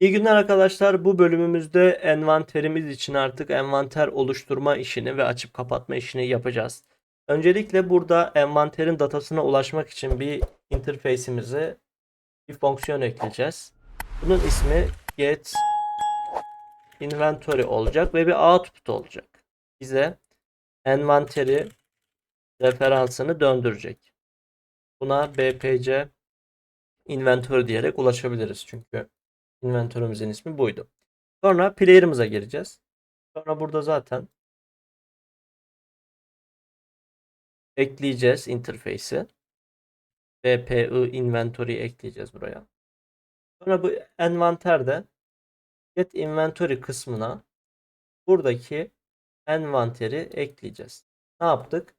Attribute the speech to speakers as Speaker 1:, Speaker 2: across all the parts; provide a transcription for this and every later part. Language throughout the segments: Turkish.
Speaker 1: İyi günler arkadaşlar. Bu bölümümüzde envanterimiz için artık envanter oluşturma işini ve açıp kapatma işini yapacağız. Öncelikle burada envanterin datasına ulaşmak için bir interface'imize bir fonksiyon ekleyeceğiz. Bunun ismi get inventory olacak ve bir output olacak. Bize envanteri referansını döndürecek. Buna bpc inventory diyerek ulaşabiliriz. Çünkü inventörümüzün ismi buydu. Sonra player'ımıza gireceğiz. Sonra burada zaten ekleyeceğiz interface'i. bpi inventory ekleyeceğiz buraya. Sonra bu envanterde get inventory kısmına buradaki envanteri ekleyeceğiz. Ne yaptık?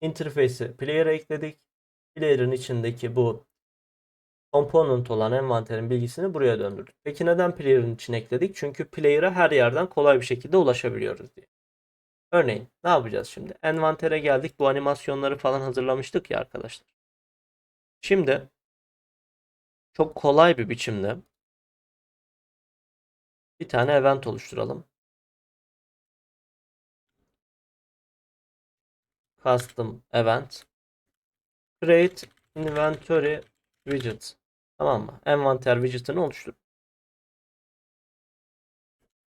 Speaker 1: Interface'i player'a ekledik. Player'ın içindeki bu component olan envanterin bilgisini buraya döndürdük. Peki neden player'ın içine ekledik? Çünkü player'a her yerden kolay bir şekilde ulaşabiliyoruz diye. Örneğin ne yapacağız şimdi? Envantere geldik. Bu animasyonları falan hazırlamıştık ya arkadaşlar. Şimdi çok kolay bir biçimde bir tane event oluşturalım. Custom event create inventory widget. Tamam mı? Envanter widget'ını oluştur.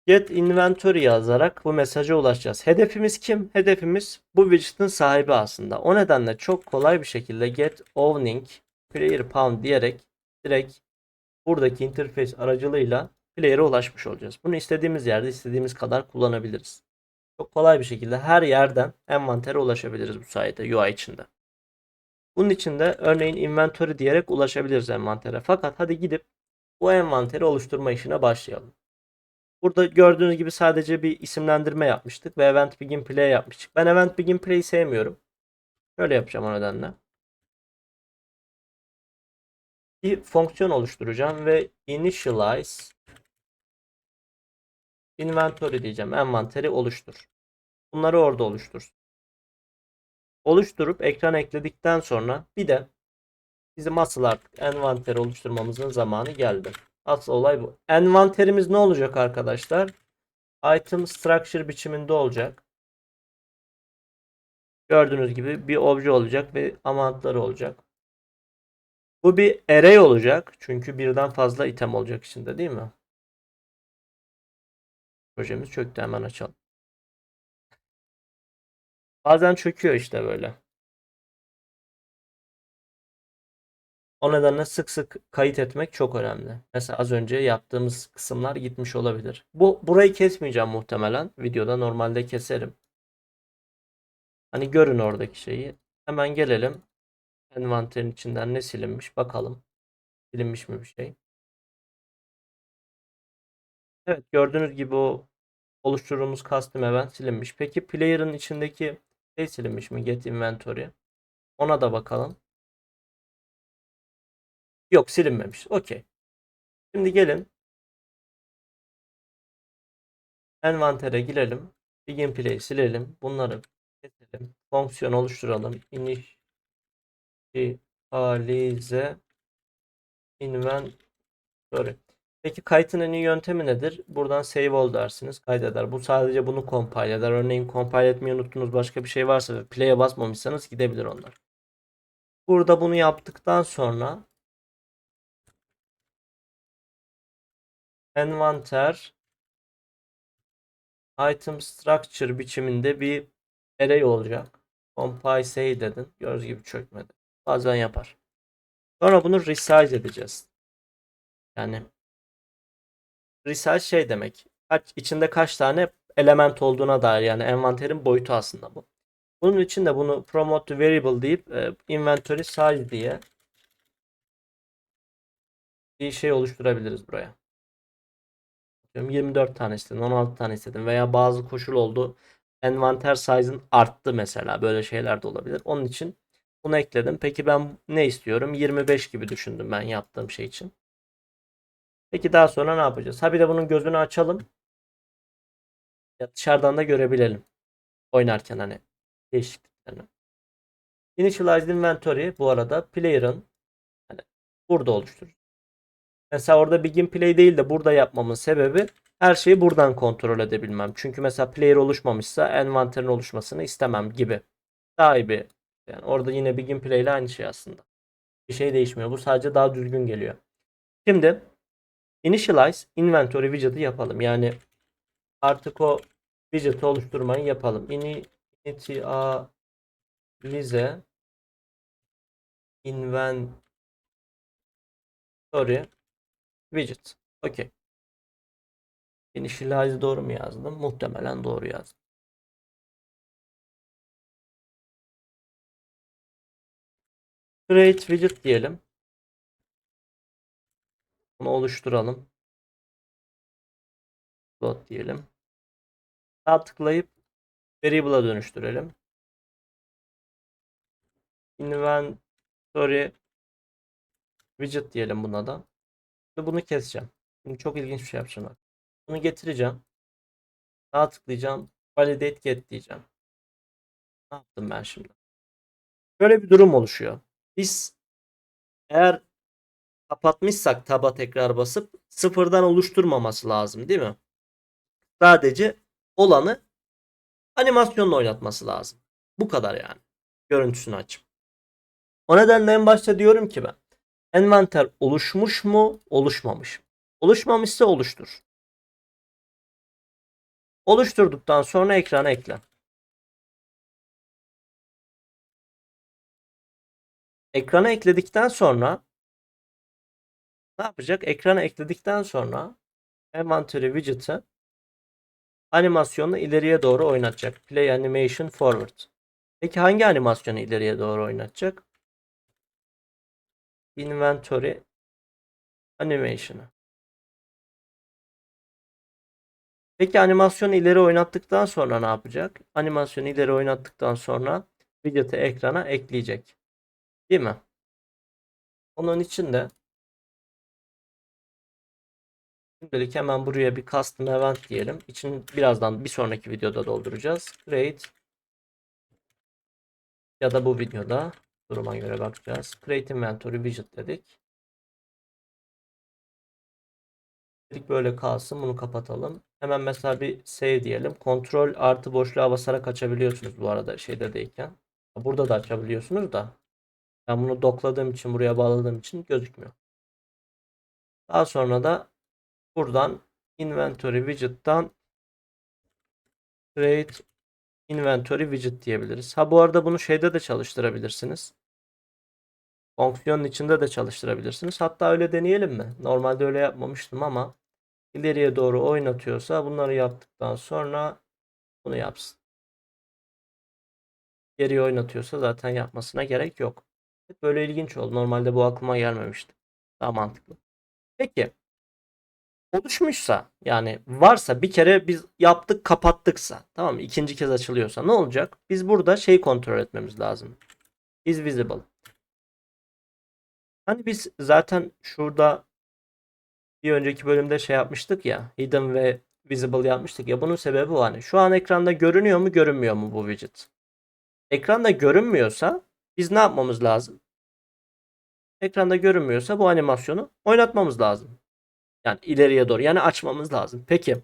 Speaker 1: Get inventory yazarak bu mesaja ulaşacağız. Hedefimiz kim? Hedefimiz bu widget'ın sahibi aslında. O nedenle çok kolay bir şekilde get owning player pound diyerek direkt buradaki interface aracılığıyla player'a ulaşmış olacağız. Bunu istediğimiz yerde istediğimiz kadar kullanabiliriz. Çok kolay bir şekilde her yerden envantere ulaşabiliriz bu sayede UI içinde. Bunun için de örneğin inventory diyerek ulaşabiliriz envantere. Fakat hadi gidip bu envanteri oluşturma işine başlayalım. Burada gördüğünüz gibi sadece bir isimlendirme yapmıştık ve event begin play yapmıştık. Ben event begin play'i sevmiyorum. Şöyle yapacağım o nedenle. Bir fonksiyon oluşturacağım ve initialize inventory diyeceğim. Envanteri oluştur. Bunları orada oluştursun oluşturup ekran ekledikten sonra bir de bizim asıl artık envanteri oluşturmamızın zamanı geldi. Asıl olay bu. Envanterimiz ne olacak arkadaşlar? Item structure biçiminde olacak. Gördüğünüz gibi bir obje olacak ve amountları olacak. Bu bir array olacak. Çünkü birden fazla item olacak içinde değil mi? Projemiz çöktü hemen açalım. Bazen çöküyor işte böyle. O nedenle sık sık kayıt etmek çok önemli. Mesela az önce yaptığımız kısımlar gitmiş olabilir. Bu burayı kesmeyeceğim muhtemelen. Videoda normalde keserim. Hani görün oradaki şeyi. Hemen gelelim. Envanterin içinden ne silinmiş bakalım. Silinmiş mi bir şey? Evet gördüğünüz gibi o oluşturduğumuz custom event silinmiş. Peki player'ın içindeki şey silinmiş mi? Get inventory. Ona da bakalım. Yok silinmemiş. Okey. Şimdi gelin. Envantere girelim. Begin play silelim. Bunları keselim. Fonksiyon oluşturalım. Initialize inventory. Peki kaydın en iyi yöntemi nedir? Buradan save all dersiniz. Kaydeder. Bu sadece bunu compile eder. Örneğin compile etmeyi unuttunuz başka bir şey varsa ve play'e basmamışsanız gidebilir onlar. Burada bunu yaptıktan sonra envanter item structure biçiminde bir array olacak. Compile say dedin. Gördüğünüz gibi çökmedi. Bazen yapar. Sonra bunu resize edeceğiz. Yani resize şey demek. Kaç, içinde kaç tane element olduğuna dair yani envanterin boyutu aslında bu. Bunun için de bunu promote variable deyip e, inventory size diye bir şey oluşturabiliriz buraya. 24 tane istedim, 16 tane istedim veya bazı koşul oldu. Envanter size'ın arttı mesela. Böyle şeyler de olabilir. Onun için bunu ekledim. Peki ben ne istiyorum? 25 gibi düşündüm ben yaptığım şey için. Peki daha sonra ne yapacağız? Ha bir de bunun gözünü açalım. Ya dışarıdan da görebilelim. Oynarken hani değişikliklerini. Initialized inventory bu arada player'ın hani burada oluşturur. Mesela orada begin play değil de burada yapmamın sebebi her şeyi buradan kontrol edebilmem. Çünkü mesela player oluşmamışsa envanterin oluşmasını istemem gibi. Daha iyi bir yani orada yine begin play ile aynı şey aslında. Bir şey değişmiyor. Bu sadece daha düzgün geliyor. Şimdi initialize inventory widget'ı yapalım. Yani artık o widget'ı oluşturmayı yapalım. Ini initialize inventory widget. Okey. Initialize doğru mu yazdım? Muhtemelen doğru yazdım. Create widget diyelim. Bunu oluşturalım. Plot diyelim. Sağ tıklayıp variable'a dönüştürelim. Inventory widget diyelim buna da. Ve bunu keseceğim. Şimdi çok ilginç bir şey yapacağım. bak. Bunu getireceğim. Sağ tıklayacağım. Validate get diyeceğim. Ne yaptım ben şimdi? Böyle bir durum oluşuyor. Biz eğer kapatmışsak taba tekrar basıp sıfırdan oluşturmaması lazım değil mi? Sadece olanı animasyonla oynatması lazım. Bu kadar yani. Görüntüsünü açıp. O nedenle en başta diyorum ki ben envanter oluşmuş mu oluşmamış mı? Oluşmamışsa oluştur. Oluşturduktan sonra ekrana ekle. Ekrana ekledikten sonra ne yapacak? Ekrana ekledikten sonra envanteri widget'ı animasyonu ileriye doğru oynatacak. Play animation forward. Peki hangi animasyonu ileriye doğru oynatacak? Inventory animation'ı. Peki animasyonu ileri oynattıktan sonra ne yapacak? Animasyonu ileri oynattıktan sonra widget'ı ekrana ekleyecek. Değil mi? Onun için de şimdilik hemen buraya bir custom event diyelim. İçin birazdan bir sonraki videoda dolduracağız. Create ya da bu videoda duruma göre bakacağız. Create inventory widget dedik. Dedik böyle kalsın. Bunu kapatalım. Hemen mesela bir save diyelim. Kontrol artı boşluğa basarak açabiliyorsunuz bu arada şeyde deyken. Burada da açabiliyorsunuz da. Ben bunu dokladığım için buraya bağladığım için gözükmüyor. Daha sonra da buradan inventory widget'tan create inventory widget diyebiliriz. Ha bu arada bunu şeyde de çalıştırabilirsiniz. Fonksiyonun içinde de çalıştırabilirsiniz. Hatta öyle deneyelim mi? Normalde öyle yapmamıştım ama ileriye doğru oynatıyorsa bunları yaptıktan sonra bunu yapsın. Geriye oynatıyorsa zaten yapmasına gerek yok. Böyle ilginç oldu. Normalde bu aklıma gelmemişti. Daha mantıklı. Peki. Oluşmuşsa yani varsa bir kere biz yaptık kapattıksa tamam mı? İkinci kez açılıyorsa ne olacak? Biz burada şey kontrol etmemiz lazım. Is visible. Hani biz zaten şurada bir önceki bölümde şey yapmıştık ya. Hidden ve visible yapmıştık ya. Bunun sebebi o hani. Şu an ekranda görünüyor mu görünmüyor mu bu widget? Ekranda görünmüyorsa biz ne yapmamız lazım? Ekranda görünmüyorsa bu animasyonu oynatmamız lazım. Yani ileriye doğru. Yani açmamız lazım. Peki.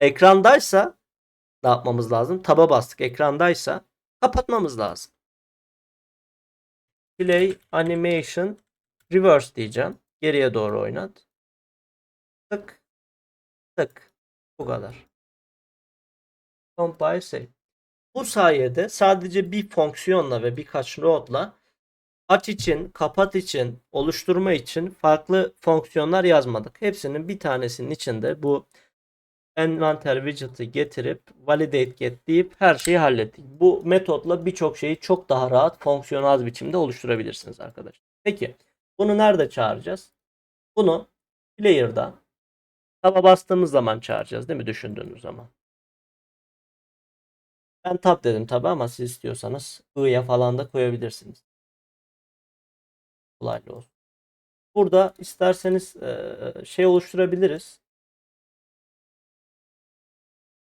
Speaker 1: Ekrandaysa ne yapmamız lazım? Taba bastık. Ekrandaysa kapatmamız lazım. Play animation reverse diyeceğim. Geriye doğru oynat. Tık. Tık. Bu kadar. Compile save. Bu sayede sadece bir fonksiyonla ve birkaç nodla aç için, kapat için, oluşturma için farklı fonksiyonlar yazmadık. Hepsinin bir tanesinin içinde bu envanter widget'ı getirip validate get deyip her şeyi hallettik. Bu metotla birçok şeyi çok daha rahat fonksiyonel biçimde oluşturabilirsiniz arkadaşlar. Peki bunu nerede çağıracağız? Bunu player'da taba bastığımız zaman çağıracağız değil mi düşündüğünüz zaman? Ben tab dedim tabi ama siz istiyorsanız i'ya falan da koyabilirsiniz. Kolaylı olsun. Burada isterseniz şey oluşturabiliriz.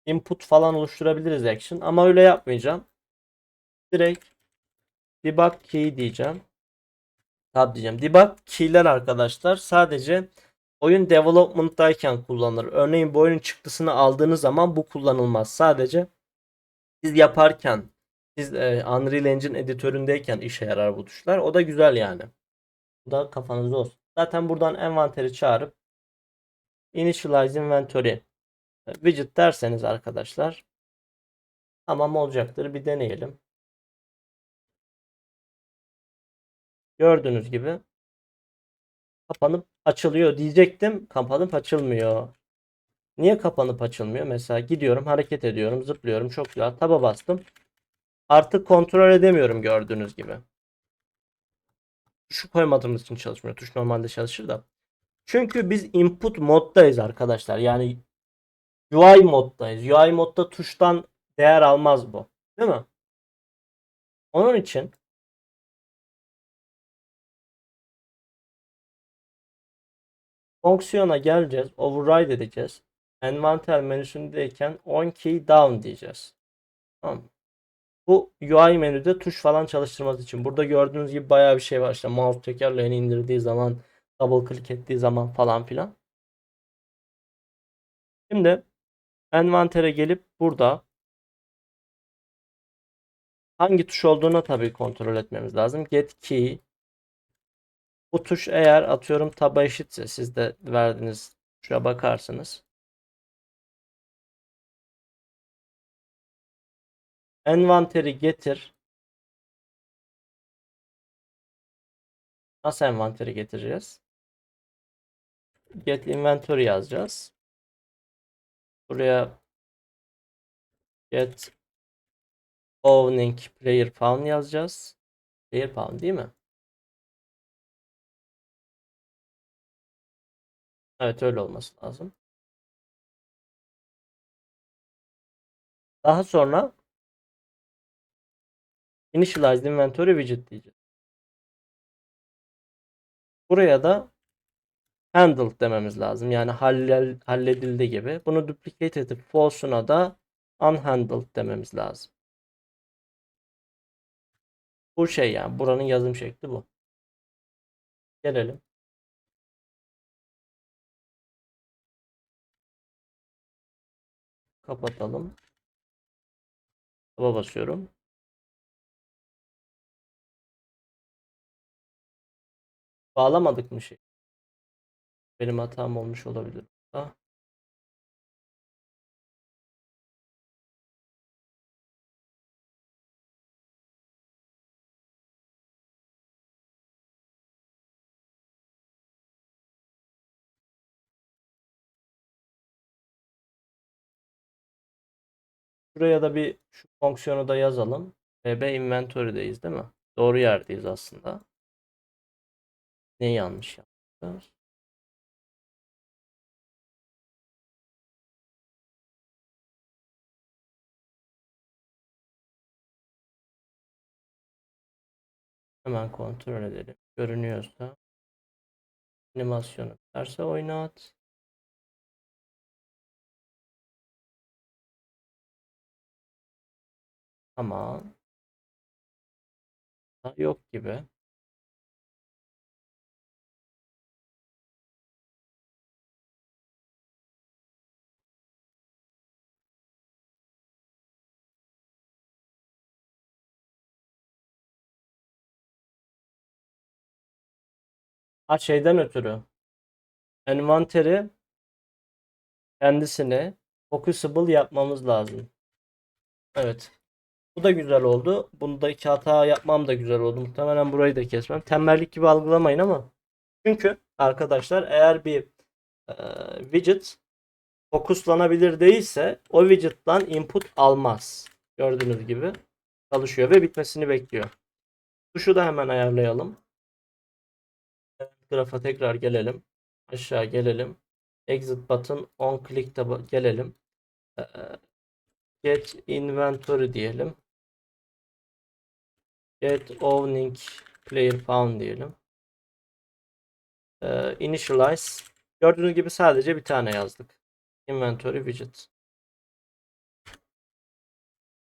Speaker 1: Input falan oluşturabiliriz action ama öyle yapmayacağım. Direkt debug key diyeceğim. Tab diyeceğim. Debug key'ler arkadaşlar sadece oyun development'tayken kullanılır. Örneğin bu oyunun çıktısını aldığınız zaman bu kullanılmaz. Sadece siz yaparken siz e, Unreal Engine editöründeyken işe yarar bu tuşlar. O da güzel yani. Da kafanızda olsun. Zaten buradan envanteri çağırıp Initialize Inventory e, widget derseniz arkadaşlar tamam olacaktır. Bir deneyelim. Gördüğünüz gibi kapanıp açılıyor diyecektim. Kapanıp açılmıyor. Niye kapanıp açılmıyor? Mesela gidiyorum, hareket ediyorum, zıplıyorum. Çok güzel. Taba bastım. Artık kontrol edemiyorum gördüğünüz gibi. Tuşu koymadığımız için çalışmıyor. Tuş normalde çalışır da. Çünkü biz input moddayız arkadaşlar. Yani UI moddayız. UI modda tuştan değer almaz bu. Değil mi? Onun için fonksiyona geleceğiz. Override edeceğiz. Envanter menüsündeyken on key down diyeceğiz. Tamam mı? Bu UI menüde tuş falan çalıştırması için. Burada gördüğünüz gibi bayağı bir şey var. İşte mouse tekerleğini indirdiği zaman, double click ettiği zaman falan filan. Şimdi envantere gelip burada hangi tuş olduğunu tabii kontrol etmemiz lazım. Get key. Bu tuş eğer atıyorum taba eşitse siz de verdiğiniz tuşa bakarsınız. Envanteri getir. Nasıl envanteri getireceğiz? Get inventory yazacağız. Buraya get owning player found yazacağız. Player found değil mi? Evet öyle olması lazım. Daha sonra Initialize Inventory Widget diyeceğiz. Buraya da handled dememiz lazım. Yani halledildi gibi. Bunu duplicate edip false'una da unhandled dememiz lazım. Bu şey yani buranın yazım şekli bu. Gelelim. Kapatalım. Taba basıyorum. Bağlamadık mı şey? Benim hatam olmuş olabilir. Ha. Şuraya da bir şu fonksiyonu da yazalım. VB inventory'deyiz değil mi? Doğru yerdeyiz aslında. Ne yanlış yaptık? Hemen kontrol edelim. Görünüyorsa animasyonu terse oynat. Tamam. Yok gibi. Ha şeyden ötürü. Envanteri kendisine focusable yapmamız lazım. Evet. Bu da güzel oldu. Bundaki hata yapmam da güzel oldu. Muhtemelen burayı da kesmem. Tembellik gibi algılamayın ama. Çünkü arkadaşlar eğer bir e, widget fokuslanabilir değilse o widget'tan input almaz. Gördüğünüz gibi çalışıyor ve bitmesini bekliyor. Tuşu da hemen ayarlayalım. Grafa tekrar gelelim. Aşağı gelelim. Exit button on click tab'a gelelim. Ee, Get inventory diyelim. Get owning player found diyelim. Ee, initialize. Gördüğünüz gibi sadece bir tane yazdık. Inventory widget.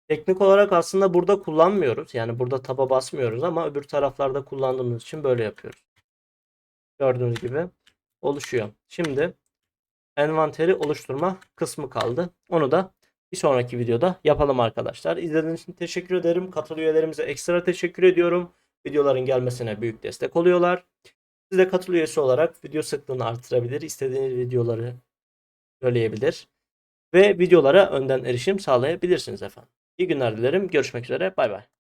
Speaker 1: Teknik olarak aslında burada kullanmıyoruz. Yani burada taba basmıyoruz ama öbür taraflarda kullandığımız için böyle yapıyoruz. Gördüğünüz gibi oluşuyor. Şimdi envanteri oluşturma kısmı kaldı. Onu da bir sonraki videoda yapalım arkadaşlar. İzlediğiniz için teşekkür ederim. Katıl üyelerimize ekstra teşekkür ediyorum. Videoların gelmesine büyük destek oluyorlar. Siz de katıl üyesi olarak video sıklığını artırabilir. istediğiniz videoları söyleyebilir. Ve videolara önden erişim sağlayabilirsiniz efendim. İyi günler dilerim. Görüşmek üzere. Bay bay.